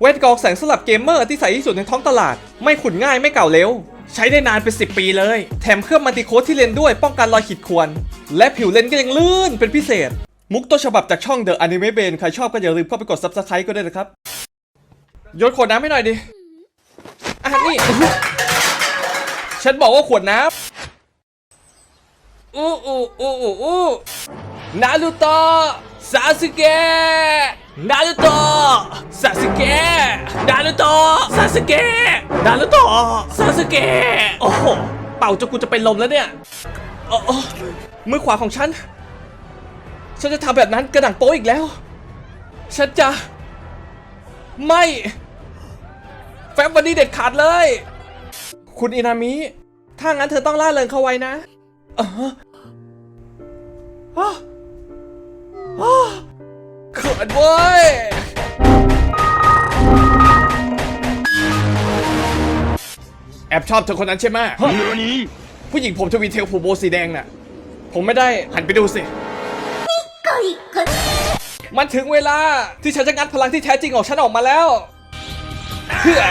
แว่นกรองแสงสลับเกมเมอร์ที่ใสที่สุดในท้องตลาด ไม่ขุ่นง่ายไม่เก่าเร็ว ใช้ได้นานเป็น 10 ปีเลย แถมเครื่องมัลติโค้ดที่เลนด้วยป้องกันรอยขีดข่วน และผิวเลนก็ยังลื่นเป็นพิเศษ มุกต้นฉบับจากช่อง The Anime b a n ใครชอบก็อย่าลืมเข้าไปกด Subscribe ก็ได้นะครับโยนขวดน้ำให้หน่อยดิอะนี่ฉันบอกว่าขวดน้ำอู้อู้อู้อู้อู้นารูโตะซาสึเกะนารูโตะ สึเกะนารูโตะซาสึเกะโอ้โหเป่าจนกูจะเป็นลมแล้วเนี่ยโอ้โอ้มือขวาของฉัน ฉันจะทำแบบนั้นกระดังโป๊อีกแล้ว ฉันจะ ไม่ แฟบวันนี้เด็ดขาดเลย คุณอินามิ ถ้างั้นเธอต้องล่าเริงเข้าไว้นะเอออ้าวอ้าวเขินเว้ย แอบชอบเธอคนนั้นใช่ไหมผู้หญิงผมทวีเทลผูโบสีแดงน่ะ ผมไม่ได้หันไปดูสิ มันถึงเวลาที่ฉันจะงัดพลังที่แท้จริงของฉันออกมาแล้วเพื่อ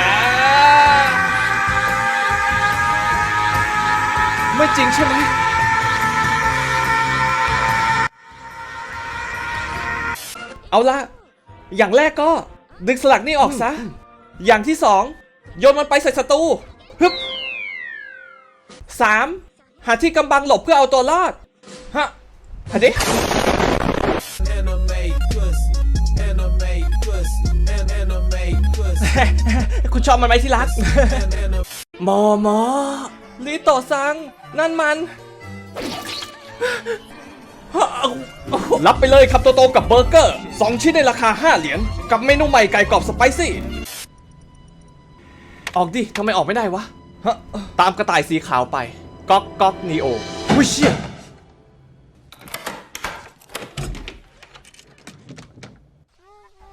ไม่จริงใช่ไหมเอาละ อย่างแรกก็ ดึงสลักนี่ออกซะ อย่างที่สอง โยนมันไปใส่ศัตรู ฮึบสามหาที่กำบังหลบเพื่อเอาตัวรอด ฮะหาดิคุณชอบมันไหมที่รัก มอมอลิโตะซัง นั่นมันรับไปเลยครับโตโตกับเบอร์เกอร์สองชิ้นในราคา 5 เหรียญ กับเมนูใหม่ไก่กรอบสไปซี่ ออกดิทำไมออกไม่ได้วะฮะตามกระต่ายสีขาวไปก๊อกก๊อกนีโอวิเชีย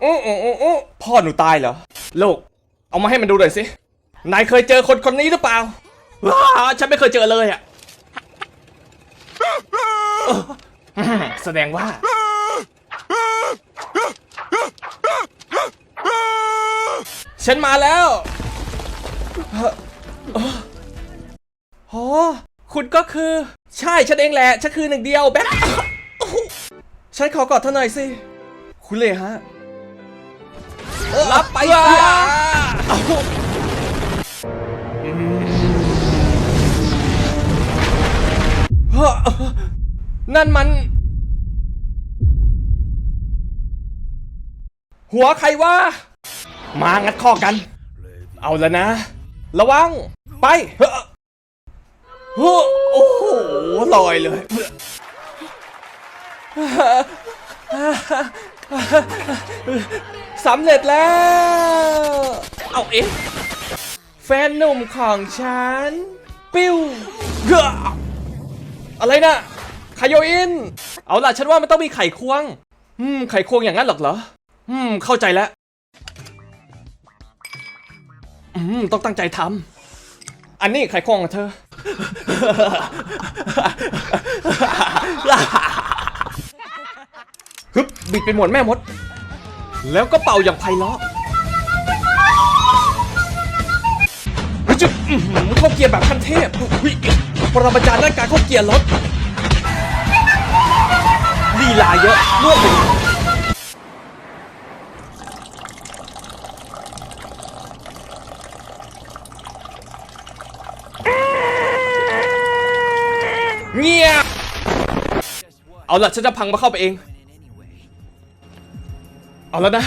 โอ้โอ้โอ้โอ้พ่อหนูตายเหรอลูกเอามาให้มันดูหน่อยสินายเคยเจอคนคนนี้หรือเปล่าว้าฉันไม่เคยเจอเลยอะเออแสดงว่า ฉันมาแล้วเอ่อ เอ่ออ๋อคุณก็คือ ใช่ฉันเองแหละ ฉันคือหนึ่งเดียวแบ๊บฉันขอกอดเธอหน่อยสิ คุณเลยฮะ รับไปสิเฮ้อนั่นมัน หัวใครวะ มางัดข้อกัน เอาแล้วนะ ระวัง ไปเฮ้อเฮ้อโอ้โหลอยเลย สำเร็จแล้ว เอาเอ๊ะแฟนหนุ่มของฉัน ปิ้วเฮ้ออะไรนะไคโยอิน เอาล่ะ ฉันว่ามันต้องมีไข่ควง อืม ไข่ควงอย่างนั้นหรอกเหรอ อืม เข้าใจแล้ว อืม ต้องตั้งใจทำ อันนี้ไข่ควงของเธอ ฮึบบิดเป็นหมวดแม่มด แล้วก็เป่าอย่างไพเราะเฮ้ยจุดอื้อหือเข้าเกียร์แบบขั้นเทพเฮ้ยปรมาจารย์ด้านการเข้าเกียร์รถลีลาเยอะรวดเลย เงียเอาละฉันจะพังมาเข้าไปเอง เอาแล้วนะ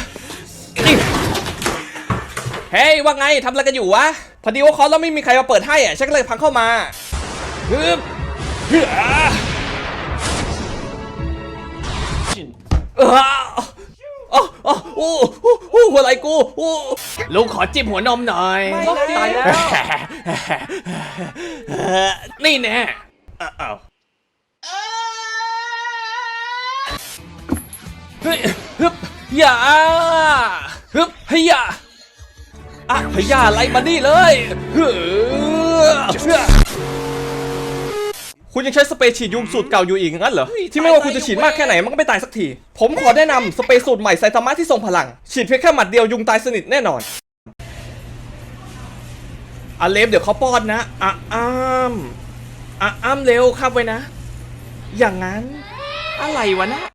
เฮ้ยว่าไงทำอะไรกันอยู่วะพอดีว่าคอร์สแล้วไม่มีใครมาเปิดให้อะฉันก็เลยพังเข้ามาฮึบฮึบอ่าเออโอ้โอ้โอ้หัวไหลกูโอ้ลุงขอจิ้มหัวนมหน่อยไม่นะตายแล้วนี่แน่ อ้าวเฮ้ยฮึบอย่าฮึบเฮียอะเฮียไล่มานี่เลยเฮ้อคุณยังใช้สเปรย์ฉีดยุงสูตรเก่าอยู่อีกงั้นเหรอ ที่ไม่ว่าคุณจะฉีดมากแค่ไหนมันก็ไม่ตายสักที ผมขอแนะนำสเปรย์สูตรใหม่ไซตามะที่ทรงพลัง ฉีดเพียงแค่หมัดเดียวยุงตายสนิทแน่นอนอเลฟเดี๋ยวเขาป้อนนะอ้าม อ้ำเร็วขับไว้นะ อย่างนั้นอะไรวะนะ